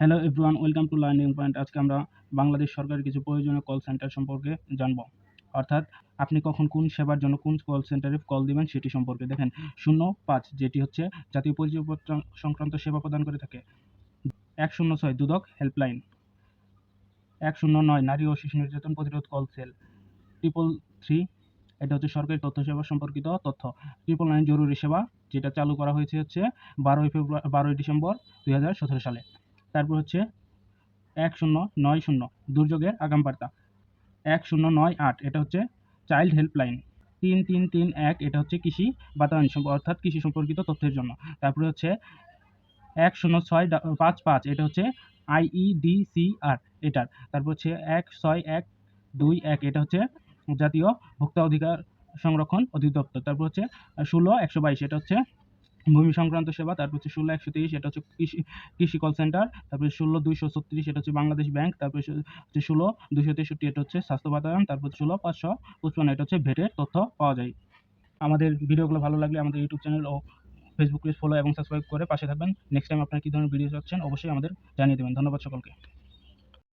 Hello everyone welcome to learning point আজকে আমরা বাংলাদেশ সরকারের কিছু প্রয়োজনীয় কল সেন্টার সম্পর্কে জানব। অর্থাৎ আপনি কখন কোন সেবার জন্য কোন কল সেন্টারে কল দিবেন সেটি সম্পর্কে। দেখেন, শূন্য পাঁচ, যেটি হচ্ছে জাতীয় পরিচয়পত্র সংক্রান্ত সেবা প্রদান করে থাকে। এক শূন্য ছয়, দুদক হেল্পলাইন এক শূন্য নয়, নারী ও শিশু নির্যাতন প্রতিরোধ কল সেল ট্রিপল থ্রি এটা হচ্ছে সরকারি তথ্য সেবা সম্পর্কিত তথ্য। ট্রিপল নাইন জরুরি সেবা, যেটা চালু করা হয়েছে হচ্ছে বারোই ফেব্রুয়ারি, বারোই ডিসেম্বর দুই হাজার সতেরো সালে। তারপর হচ্ছে এক শূন্য নয় শূন্য, দুর্যোগের আগাম বার্তা এক শূন্য নয় আট, এটা হচ্ছে চাইল্ড হেল্পলাইন। তিন তিন তিন এক, এটা হচ্ছে কৃষি বাতায়ন অর্থাৎ কৃষি সম্পর্কিত তথ্যের জন্য। তারপরে হচ্ছে এক শূন্য ছয় পাঁচ পাঁচ, এটা হচ্ছে আইইডিসিআর এটার। তারপর হচ্ছে এক ছয় এক দুই এক, এটা হচ্ছে জাতীয় ভোক্তা অধিকার সংরক্ষণ অধিদপ্তর। তারপর হচ্ছে ষোলো একশো বাইশ, এটা হচ্ছে ভূমি সংক্রান্ত সেবা, তারপর হচ্ছে ষোলো একশো তেইশ এটা হচ্ছে কৃষি কৃষি কল সেন্টার তারপরে ষোলো দুইশো ছত্রিশ, এটা হচ্ছে বাংলাদেশ ব্যাংক, তারপরে হচ্ছে ষোলো দুইশো তেষট্টি, এটা হচ্ছে স্বাস্থ্য বাতায়ন, তারপর ষোলো পাঁচশো পঁচপান্ন, এটা হচ্ছে ভেটের তথ্য পাওয়া যায়। আমাদের ভিডিওগুলো ভালো লাগলে আমাদের ইউটিউব চ্যানেল ও ফেসবুক পেজ ফলো এবং সাবস্ক্রাইব করে পাশে থাকবেন। নেক্সট টাইম আপনারা কী ধরনের ভিডিও চাচ্ছেন অবশ্যই আমাদের জানিয়ে দেবেন। ধন্যবাদ সকলকে।